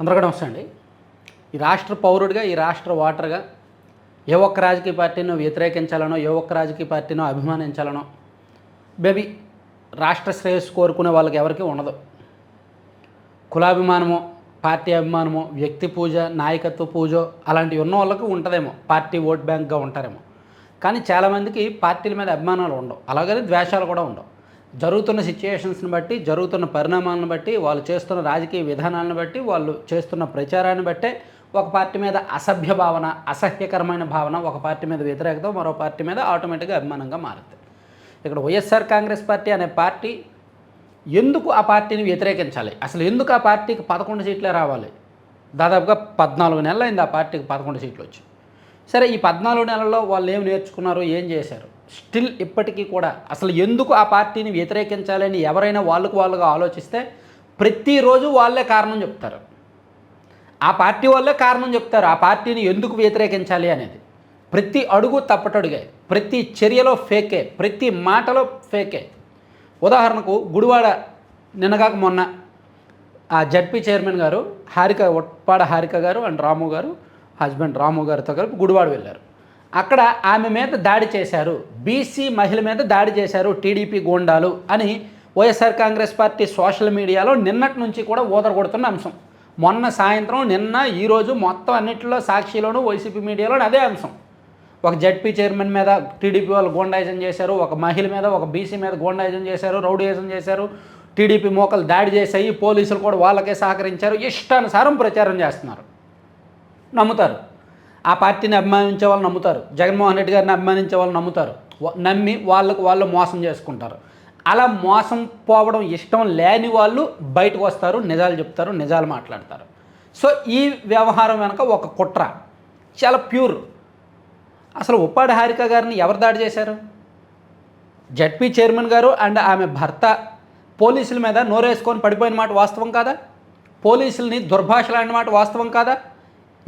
అందరికీ నమస్తే అండి. ఈ రాష్ట్ర పౌరుడిగా ఈ రాష్ట్ర ఓటర్గా ఏ ఒక్క రాజకీయ పార్టీనో వ్యతిరేకించాలనో ఏ ఒక్క రాజకీయ పార్టీనో అభిమానించాలనో బేబీ రాష్ట్ర శ్రేయస్సు కోరుకునే వాళ్ళకి ఎవరికీ ఉండదు. కులాభిమానమో పార్టీ అభిమానమో వ్యక్తి పూజ నాయకత్వ పూజ అలాంటివి ఉన్న వాళ్ళకి ఉంటుందేమో పార్టీ ఓట్ బ్యాంక్గా ఉంటారేమో. కానీ చాలామందికి పార్టీల మీద అభిమానాలు ఉండవు. అలాగని ద్వేషాలు కూడా ఉండవు. జరుగుతున్న సిచ్యుయేషన్స్ని బట్టి జరుగుతున్న పరిణామాలను బట్టి వాళ్ళు చేస్తున్న రాజకీయ విధానాలను బట్టి వాళ్ళు చేస్తున్న ప్రచారాన్ని బట్టే ఒక పార్టీ మీద అసభ్య భావన అసహ్యకరమైన భావన ఒక పార్టీ మీద వ్యతిరేకత మరో పార్టీ మీద ఆటోమేటిక్గా అభిమానంగా మారుతుంది ఇక్కడ వైఎస్ఆర్ కాంగ్రెస్ పార్టీ అనే పార్టీ ఎందుకు ఆ పార్టీని వ్యతిరేకించాలి? అసలు ఎందుకు ఆ పార్టీకి పదకొండు సీట్లే రావాలి? దాదాపుగా పద్నాలుగు నెలలు అయింది ఆ పార్టీకి పదకొండు సీట్లు వచ్చి. సరే ఈ పద్నాలుగు నెలల్లో వాళ్ళు ఏం నేర్చుకున్నారు ఏం చేశారు? స్టిల్ ఇప్పటికీ కూడా అసలు ఎందుకు ఆ పార్టీని వ్యతిరేకించాలని ఎవరైనా వాళ్ళకు వాళ్ళుగా ఆలోచిస్తే ప్రతిరోజు వాళ్ళే కారణం చెప్తారు. ఆ పార్టీ వాళ్ళే కారణం చెప్తారు. ఆ పార్టీని ఎందుకు వ్యతిరేకించాలి అనేది. ప్రతి అడుగు తప్పటడుగే ప్రతి చర్యలో ఫేకే ప్రతి మాటలో ఫేకే. ఉదాహరణకు గుడివాడ నిన్నగాక మొన్న ఆ జడ్పీ చైర్మన్ గారు హారిక ఒట్పాడ హారిక గారు అండ్ రాము గారు హస్బెండ్ రాము గారితో కలిపి గుడివాడ వెళ్ళారు. అక్కడ ఆమె మీద దాడి చేశారు. బీసీ మహిళ మీద దాడి చేశారు టీడీపీ గోండాలు అని వైఎస్ఆర్ కాంగ్రెస్ పార్టీ సోషల్ మీడియాలో నిన్నటి నుంచి కూడా ఊదరగొడుతున్న అంశం. మొన్న సాయంత్రం నిన్న ఈరోజు మొత్తం అన్నింటిలో సాక్షిలోనూ వైసీపీ మీడియాలోనూ అదే అంశం. ఒక జడ్పీ చైర్మన్ మీద టీడీపీ వాళ్ళు గోండాయిజం చేశారు ఒక మహిళ మీద ఒక బీసీ మీద గోండాయిజం చేశారు రౌడీయిజం చేశారు టీడీపీ మోకలు దాడి చేశాయి పోలీసులు కూడా వాళ్ళకే సహకరించారు ఇష్టానుసారం ప్రచారం చేస్తున్నారు. నమ్ముతారు? ఆ పార్టీని అభిమానించే వాళ్ళు నమ్ముతారు. జగన్మోహన్ రెడ్డి గారిని అభిమానించే వాళ్ళు నమ్ముతారు. నమ్మి వాళ్ళకు వాళ్ళు మోసం చేసుకుంటారు. అలా మోసం పోవడం ఇష్టం లేని వాళ్ళు బయటకు వస్తారు నిజాలు చెప్తారు నిజాలు మాట్లాడతారు. సో ఈ వ్యవహారం వెనక ఒక కుట్ర. చాలా ప్యూర్. అసలు ఉప్పాడి హారిక గారిని ఎవరు దాడి చేశారు? జడ్పీ చైర్మన్ గారు అండ్ ఆమె భర్త పోలీసుల మీద నోరేసుకొని పడిపోయిన మాట వాస్తవం కాదా? పోలీసుల్ని దుర్భాషలాడిన మాట వాస్తవం కాదా?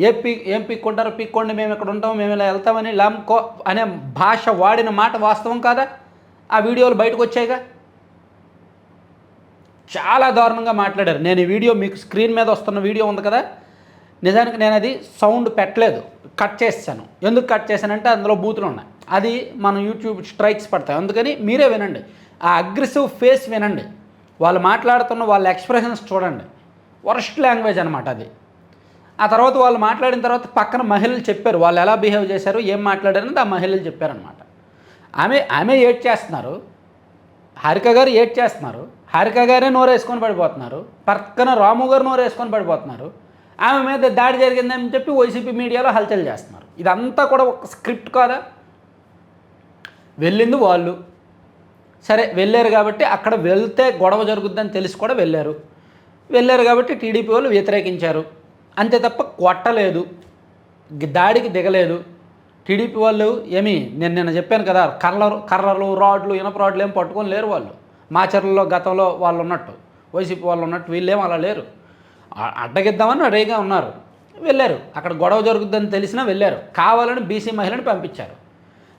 ఏ పీ ఏం పీక్కుంటారో పీక్కోండి మేము ఇక్కడ ఉంటాం మేము ఇలా వెళ్తామని లామ్కో అనే భాష వాడిన మాట వాస్తవం కాదా? ఆ వీడియోలు బయటకు వచ్చాయిగా? చాలా దారుణంగా మాట్లాడారు. నేను ఈ వీడియో మీకు స్క్రీన్ మీద వస్తున్న వీడియో ఉంది కదా? నిజానికి నేను అది సౌండ్ పెట్టలేదు. కట్ చేశాను ఎందుకు కట్ చేశానంటే అందులో బూతులు ఉన్నాయి. అది మనం యూట్యూబ్ స్ట్రైక్స్ పడతాయి. అందుకని మీరే వినండి. ఆ అగ్రెసివ్ ఫేస్ వినండి. వాళ్ళు మాట్లాడుతున్న వాళ్ళ ఎక్స్ప్రెషన్స్ చూడండి. వరస్ట్ లాంగ్వేజ్ అనమాట అది. ఆ తర్వాత వాళ్ళు మాట్లాడిన తర్వాత పక్కన మహిళలు చెప్పారు. వాళ్ళు ఎలా బిహేవ్ చేశారు ఏం మాట్లాడారని ఆ మహిళలు చెప్పారనమాట ఆమె ఆమె ఏడ్ చేస్తున్నారు. హారిక గారు ఏడ్ చేస్తున్నారు. హారిక గారే నోరేసుకొని పడిపోతున్నారు. పక్కన రాము గారు నోరేసుకొని పడిపోతున్నారు. ఆమె మీద దాడి జరిగిందని చెప్పి వైసీపీ మీడియాలో హల్చల్ చేస్తున్నారు. ఇదంతా కూడా ఒక స్క్రిప్ట్ కాదా? వెళ్ళింది వాళ్ళు. సరే వెళ్ళారు కాబట్టి అక్కడ వెళ్తే గొడవ జరుగుద్దని తెలిసి కూడా వెళ్ళారు. వెళ్ళారు కాబట్టి టీడీపీ వాళ్ళు వ్యతిరేకించారు. అంతే తప్ప కొట్టలేదు దాడికి దిగలేదు. టీడీపీ వాళ్ళు ఏమి నేను నిన్న చెప్పాను కదా కర్రలు కర్రలు రాడ్లు ఇనప రాడ్లు ఏం పట్టుకొని లేరు వాళ్ళు. మాచర్లలో గతంలో వాళ్ళు ఉన్నట్టు వైసీపీ వాళ్ళు ఉన్నట్టు వీళ్ళేం అలా లేరు. అడ్డగిద్దామని రెడీగా ఉన్నారు. వెళ్ళారు. అక్కడ గొడవ జరుగుద్దని తెలిసినా వెళ్ళారు. కావాలని బీసీ మహిళని పంపించారు.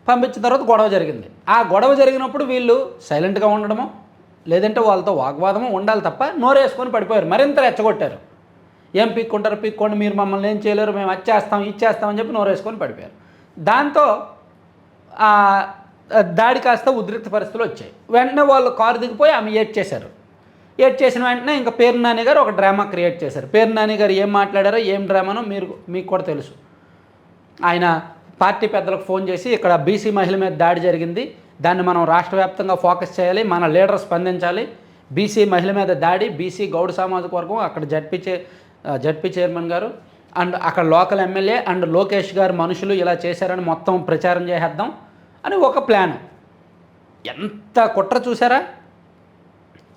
పంపించిన తర్వాత గొడవ జరిగింది. ఆ గొడవ జరిగినప్పుడు వీళ్ళు సైలెంట్గా ఉండడమో లేదంటే వాళ్ళతో వాగ్వాదము ఉండాలి తప్ప నోరేసుకొని పడిపోయారు. మరింత రెచ్చగొట్టారు. ఏం పీక్కుంటారు పీక్కోండి మీరు మమ్మల్ని ఏం చేయలేరు మేము వచ్చేస్తాం ఇచ్చేస్తామని చెప్పి నోరేసుకొని పడిపోయారు. దాంతో దాడి కాస్త ఉద్రిక్త పరిస్థితులు వచ్చాయి. వెంటనే వాళ్ళు కారు దిగిపోయి ఆమె ఏడ్ చేశారు. ఏడ్ చేసిన వెంటనే ఇంకా పేరు నాని గారు ఒక డ్రామా క్రియేట్ చేశారు. పేరు నాని గారు ఏం మాట్లాడారో ఏం డ్రామానో మీరు మీకు కూడా తెలుసు. ఆయన పార్టీ పెద్దలకు ఫోన్ చేసి ఇక్కడ బీసీ మహిళ మీద దాడి జరిగింది. దాన్ని మనం రాష్ట్ర వ్యాప్తంగా ఫోకస్ చేయాలి మన లీడర్ స్పందించాలి. బీసీ మహిళ మీద దాడి బీసీ గౌడ సామాజిక వర్గం అక్కడ జడ్పీ జడ్పీ చైర్మన్ గారు అండ్ అక్కడ లోకల్ ఎమ్మెల్యే అండ్ లోకేష్ గారు మనుషులు ఇలా చేశారని మొత్తం ప్రచారం చేసేద్దాం అని ఒక ప్లాన్. ఎంత కుట్ర చూసారా?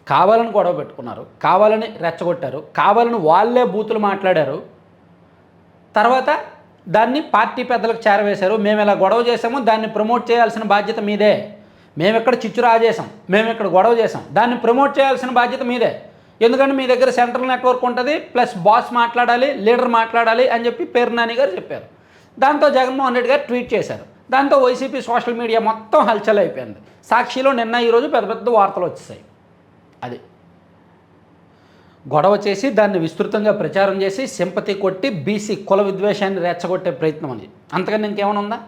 కావాలని గొడవ పెట్టుకున్నారు కావాలని రెచ్చగొట్టారు కావాలని వాళ్ళే బూతులు మాట్లాడారు. తర్వాత దాన్ని పార్టీ పెద్దలకు చేరవేశారు. మేము ఇలా గొడవ చేసాము దాన్ని ప్రమోట్ చేయాల్సిన బాధ్యత మీదే. మేము ఇక్కడ చిచ్చు రాజేసాం మేము ఇక్కడ గొడవ చేసాం దాన్ని ప్రమోట్ చేయాల్సిన బాధ్యత మీదే. ఎందుకంటే మీ దగ్గర సెంట్రల్ నెట్వర్క్ ఉంటుంది ప్లస్ బాస్ మాట్లాడాలి లీడర్ మాట్లాడాలి అని చెప్పి పేరు నాని గారు చెప్పారు. దాంతో జగన్మోహన్ రెడ్డి గారు ట్వీట్ చేశారు. దాంతో వైసీపీ సోషల్ మీడియా మొత్తం హల్చల్ అయిపోయింది. సాక్షిలో నిన్న ఈరోజు పెద్ద పెద్ద వార్తలు వచ్చేసాయి. అది గొడవ చేసి దాన్ని విస్తృతంగా ప్రచారం చేసి సింపతి కొట్టి బీసీ కుల విద్వేషాన్ని రెచ్చగొట్టే ప్రయత్నం అది అంతకన్నా ఇంకేమైనా ఉందా?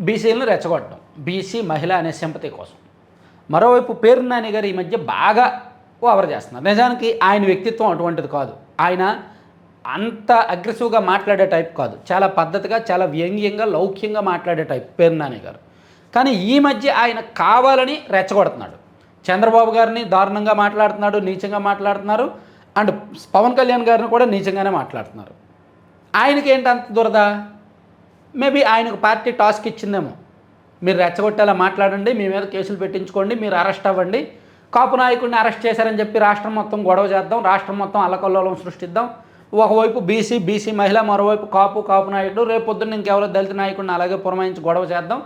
బీసీలను రెచ్చగొట్టడం బీసీ మహిళ అనే సింపతి కోసం. మరోవైపు పేరు నాని గారు ఈ మధ్య బాగా ఓవర్ చేస్తున్నారు. నిజానికి ఆయన వ్యక్తిత్వం అటువంటిది కాదు. ఆయన అంత అగ్రెసివ్గా మాట్లాడే టైప్ కాదు. చాలా పద్ధతిగా చాలా వ్యంగ్యంగా లౌక్యంగా మాట్లాడే టైప్ పేరు నాని గారు. కానీ ఈ మధ్య ఆయన కావాలని రెచ్చగొడుతున్నాడు. చంద్రబాబు గారిని దారుణంగా మాట్లాడుతున్నాడు నీచంగా మాట్లాడుతున్నారు అండ్ పవన్ కళ్యాణ్ గారిని కూడా నీచంగానే మాట్లాడుతున్నారు. ఆయనకి ఏంటి అంత దురద? మేబీ ఆయనకు పార్టీ టాస్క్ ఇచ్చిందేమో. మీరు రెచ్చగొట్టేలా మాట్లాడండి మీ మీద కేసులు పెట్టించుకోండి మీరు అరెస్ట్ అవ్వండి. కాపు నాయకుడిని అరెస్ట్ చేశారని చెప్పి రాష్ట్రం మొత్తం గొడవ చేద్దాం రాష్ట్రం మొత్తం అల్లకల్లోలం సృష్టిద్దాం. ఒకవైపు బీసీ బీసీ మహిళ మరోవైపు కాపు కాపు నాయకుడు రేపు పొద్దున్న ఇంకెవరో దళిత నాయకుడిని అలాగే పురమాయించి గొడవ చేద్దాం.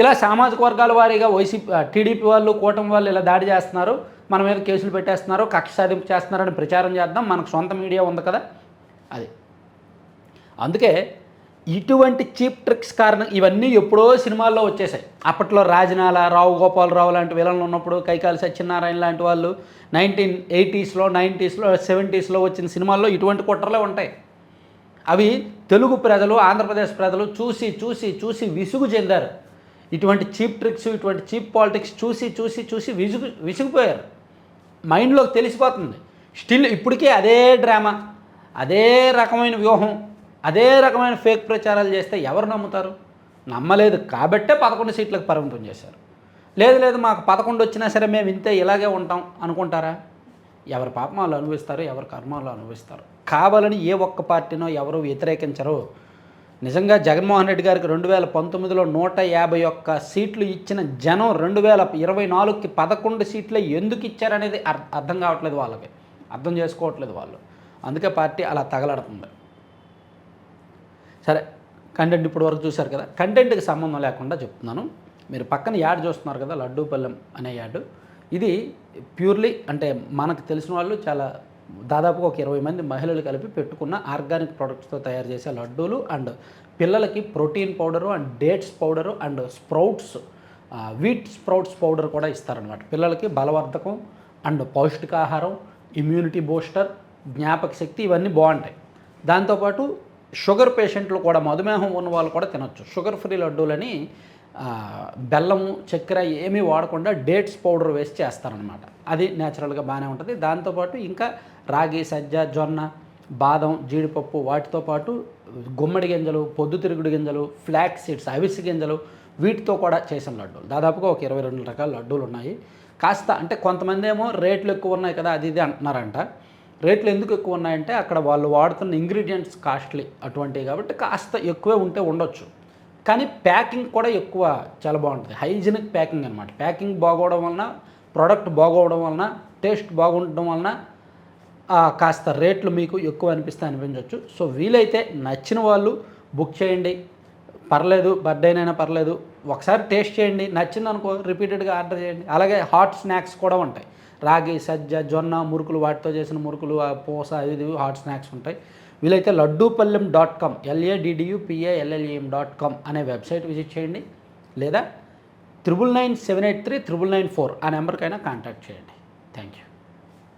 ఇలా సామాజిక వర్గాల వారీగా వైసీపీ టీడీపీ వాళ్ళు కూటమి వాళ్ళు ఇలా దాడి చేస్తున్నారు మన మీద కేసులు పెట్టేస్తున్నారు కక్ష సాధింపు చేస్తున్నారని ప్రచారం చేద్దాం. మనకు సొంత మీడియా ఉంది కదా అది. అందుకే ఇటువంటి చీప్ ట్రిక్స్ కారణం ఇవన్నీ ఎప్పుడో సినిమాల్లో వచ్చేసాయి. అప్పట్లో రాజనాల రావు గోపాలరావు లాంటి విలన్లు ఉన్నప్పుడు కైకాల సత్యనారాయణ లాంటి వాళ్ళు నైన్టీన్ ఎయిటీస్లో నైంటీస్లో సెవెంటీస్లో వచ్చిన సినిమాల్లో ఇటువంటి కుట్రలే ఉంటాయి. అవి తెలుగు ప్రజలు ఆంధ్రప్రదేశ్ ప్రజలు చూసి చూసి చూసి విసుగు చెందారు. ఇటువంటి చీప్ ట్రిక్స్ ఇటువంటి చీప్ పాలిటిక్స్ చూసి చూసి చూసి విసుగు విసిగిపోయారు. మైండ్లోకి తెలిసిపోతుంది. స్టిల్ ఇప్పటికీ అదే డ్రామా అదే రకమైన వ్యూహం. అదే రకమైన ఫేక్ ప్రచారాలు చేస్తే ఎవరు నమ్ముతారు? నమ్మలేదు. కాబట్టే పదకొండు సీట్లకు పరిమితం చేశారు. లేదు లేదు మాకు పదకొండు వచ్చినా సరే మేము ఇంతే ఇలాగే ఉంటాం అనుకుంటారా? ఎవరి పాపం వాళ్ళు అనుభవిస్తారు ఎవరి కర్మాలు అనుభవిస్తారు. కావాలని ఏ ఒక్క పార్టీనో ఎవరు వ్యతిరేకించరు. నిజంగా జగన్మోహన్ రెడ్డి గారికి రెండు వేల పంతొమ్మిదిలో నూట యాభై ఒక్క సీట్లు ఇచ్చిన జనం రెండు వేల ఇరవై నాలుగుకి పదకొండు సీట్లే ఎందుకు ఇచ్చారనేది అర్థం కావట్లేదు వాళ్ళకి. అర్థం చేసుకోవట్లేదు వాళ్ళు. అందుకే పార్టీ అలా తగలడుతుంది. సరే కంటెంట్ ఇప్పుడు వరకు చూశారు కదా కంటెంట్కి సంబంధం లేకుండా చెప్తున్నాను. మీరు పక్కన యాడ్ చూస్తున్నారు కదా లడ్డూపల్లెం అనే యాడ్. ఇది ప్యూర్లీ అంటే మనకు తెలిసిన వాళ్ళు చాలా దాదాపుగా ఒక ఇరవై మంది మహిళలు కలిపి పెట్టుకున్న ఆర్గానిక్ ప్రొడక్ట్స్తో తయారు చేసే లడ్డూలు అండ్ పిల్లలకి protein powder and dates powder and sprouts wheat sprouts powder కూడా ఇస్తారనమాట పిల్లలకి బలవర్ధకం అండ్ పౌష్టికాహారం ఇమ్యూనిటీ బూస్టర్ జ్ఞాపక శక్తి ఇవన్నీ బాగుంటాయి. దాంతోపాటు షుగర్ పేషెంట్లు కూడా మధుమేహం ఉన్న వాళ్ళు కూడా తినొచ్చు. షుగర్ ఫ్రీ లడ్డూలని బెల్లం బెల్లము చక్కెర ఏమీ వాడకుండా డేట్స్ పౌడర్ వేసి చేస్తారనమాట అది న్యాచురల్గా బాగానే ఉంటుంది. దాంతోపాటు ఇంకా రాగి సజ్జ జొన్న బాదం జీడిపప్పు వాటితో పాటు గుమ్మడి గింజలు పొద్దుతిరుగుడు గింజలు ఫ్లాక్ సీడ్స్ అవిసి గింజలు వీటితో కూడా చేసిన లడ్డూలు. దాదాపుగా ఒక ఇరవై రెండు రకాల లడ్డూలు ఉన్నాయి. కాస్త అంటే కొంతమంది ఏమో రేట్లు ఎక్కువ ఉన్నాయి కదా అది ఇది అంటున్నారంట. రేట్లు ఎందుకు ఎక్కువ ఉన్నాయంటే అక్కడ వాళ్ళు వాడుతున్న ఇంగ్రీడియంట్స్ కాస్ట్లీ అటువంటివి కాబట్టి కాస్త ఎక్కువే ఉంటే ఉండొచ్చు. కానీ ప్యాకింగ్ కూడా ఎక్కువ చాలా బాగుంటుంది. హైజీనిక్ ప్యాకింగ్ అనమాట ప్యాకింగ్ బాగోవడం వలన ప్రోడక్ట్ బాగోవడం వలన టేస్ట్ బాగుండడం వలన కాస్త రేట్లు మీకు ఎక్కువ అనిపిస్తే అనిపించవచ్చు సో వీలైతే నచ్చిన వాళ్ళు బుక్ చేయండి. పర్లేదు బర్త్డేనైనా పర్లేదు. ఒకసారి టేస్ట్ చేయండి. నచ్చింది అనుకో రిపీటెడ్గా ఆర్డర్ చేయండి. అలాగే హాట్ స్నాక్స్ కూడా ఉంటాయి. రాగి సజ్జ జొన్న మురుకులు వాటితో చేసిన మురుకులు పూస ఇది హాట్ స్నాక్స్ ఉంటాయి. వీలైతే Laddupallem dot com ఎల్ఏడిడియుపిఏఎల్ఎల్ఏఎం dot com అనే వెబ్సైట్ విజిట్ చేయండి. లేదా triple nine seven eight three triple nine four ఆ నెంబర్కైనా కాంటాక్ట్ చేయండి. Thank you